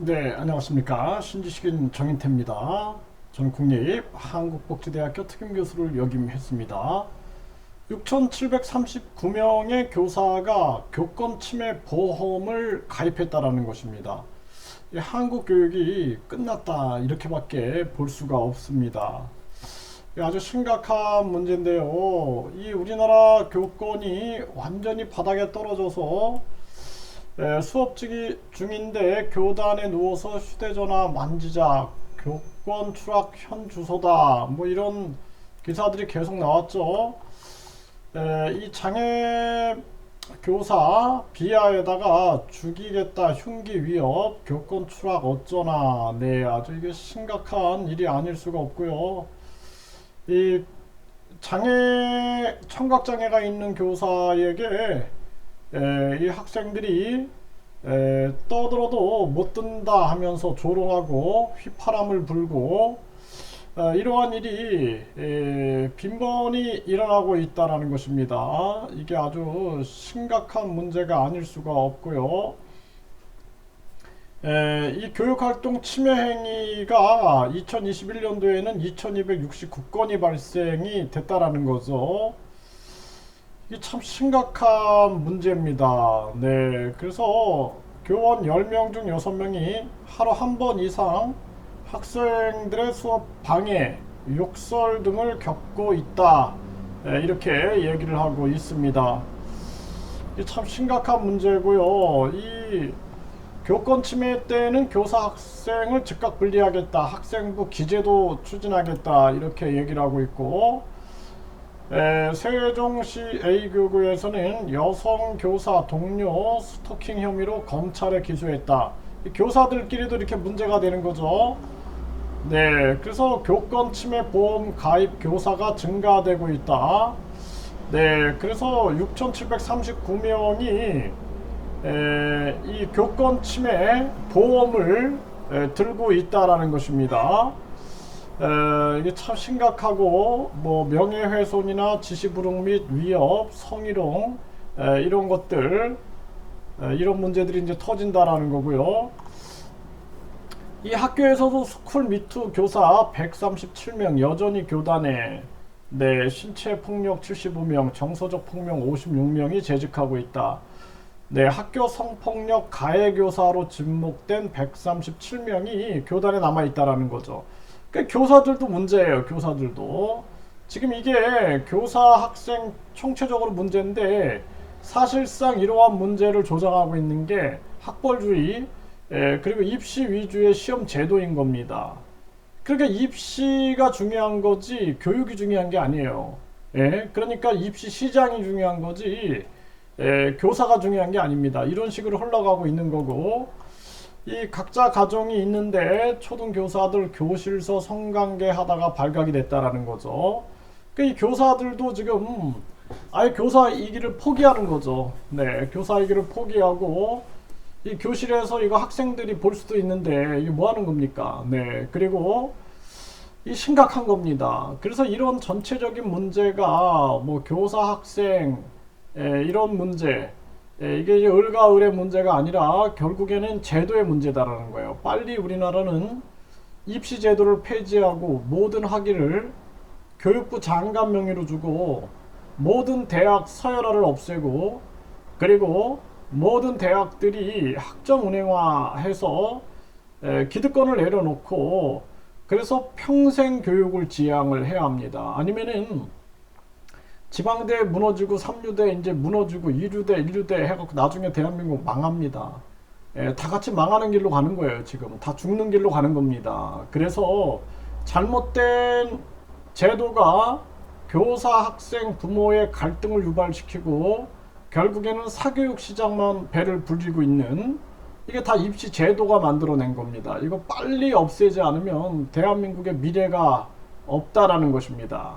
네, 안녕하십니까. 신지식인 정인태입니다. 저는 국립 한국복지대학교 특임교수를 역임했습니다. 6,739명의 교사가 교권 침해 보험을 가입했다라는 것입니다. 이 한국 교육이 끝났다 이렇게밖에 볼 수가 없습니다. 이 아주 심각한 문제인데요. 이 우리나라 교권이 완전히 바닥에 떨어져서 예, 수업 중인데 교단에 누워서 휴대전화 만지작, 교권 추락 현 주소다, 뭐 이런 기사들이 계속 나왔죠. 예, 이 장애 교사 비하에다가 죽이겠다, 흉기 위협, 교권 추락 어쩌나, 네, 아주 이게 심각한 일이 아닐 수가 없고요. 이 장애, 청각 장애가 있는 교사에게 에, 이 학생들이 에, 떠들어도 못 든다 하면서 조롱하고 휘파람을 불고 어, 이러한 일이 에, 빈번히 일어나고 있다라는 것입니다. 이게 아주 심각한 문제가 아닐 수가 없고요. 에, 이 교육활동 침해 행위가 2021년도에는 2269건이 발생이 됐다라는 거죠. 이게 참 심각한 문제입니다. 네. 그래서 교원 10명 중 6명이 하루 한 번 이상 학생들의 수업 방해, 욕설 등을 겪고 있다. 네, 이렇게 얘기를 하고 있습니다. 이게 참 심각한 문제고요. 이 교권 침해 때는 교사 학생을 즉각 분리하겠다. 학생부 기재도 추진하겠다. 이렇게 얘기를 하고 있고 에, 세종시 A교구에서는 여성 교사 동료 스토킹 혐의로 검찰에 기소했다. 이 교사들끼리도 이렇게 문제가 되는 거죠. 네, 그래서 교권 침해 보험 가입 교사가 증가되고 있다. 네, 그래서 6,739명이 이 교권 침해 보험을 에, 들고 있다라는 것입니다. 에, 이게 참 심각하고 뭐 명예훼손이나 지시불응 및 위협, 성희롱 에, 이런 것들 에, 이런 문제들이 이제 터진다라는 거고요. 이 학교에서도 스쿨 미투 교사 137명 여전히 교단에 네 신체 폭력 75명, 정서적 폭력 56명이 재직하고 있다. 네, 학교 성폭력 가해 교사로 지목된 137명이 교단에 남아 있다라는 거죠. 그 교사들도 문제예요. 교사들도 지금 이게 교사 학생 총체적으로 문제인데 사실상 이러한 문제를 조장하고 있는 게 학벌주의 예, 그리고 입시 위주의 시험 제도인 겁니다. 그러니까 입시가 중요한 거지 교육이 중요한 게 아니에요. 예, 그러니까 입시 시장이 중요한 거지 예, 교사가 중요한 게 아닙니다. 이런 식으로 흘러가고 있는 거고 이 각자 가정이 있는데 초등 교사들 교실서 성관계 하다가 발각이 됐다라는 거죠. 그이 교사들도 지금 아예 교사 이기를 포기하는 거죠. 네, 교사 이기를 포기하고 이 교실에서 이거 학생들이 볼 수도 있는데 이게 뭐 하는 겁니까? 네, 그리고 이 심각한 겁니다. 그래서 이런 전체적인 문제가 뭐 교사 학생 에, 이런 문제 에, 이게 을과 을의 문제가 아니라 결국에는 제도의 문제다라는 거예요. 빨리 우리나라는 입시 제도를 폐지하고 모든 학위를 교육부 장관 명의로 주고 모든 대학 서열화를 없애고 그리고 모든 대학들이 학점 운행화해서 에, 기득권을 내려놓고 그래서 평생 교육을 지향을 해야 합니다. 아니면은 지방대 무너지고 삼류대 이제 무너지고 이류대 일류대 해갖고 나중에 대한민국 망합니다. 예, 다 같이 망하는 길로 가는 거예요. 지금 다 죽는 길로 가는 겁니다. 그래서 잘못된 제도가 교사, 학생, 부모의 갈등을 유발시키고 결국에는 사교육 시장만 배를 불리고 있는 이게 다 입시 제도가 만들어낸 겁니다. 이거 빨리 없애지 않으면 대한민국의 미래가 없다라는 것입니다.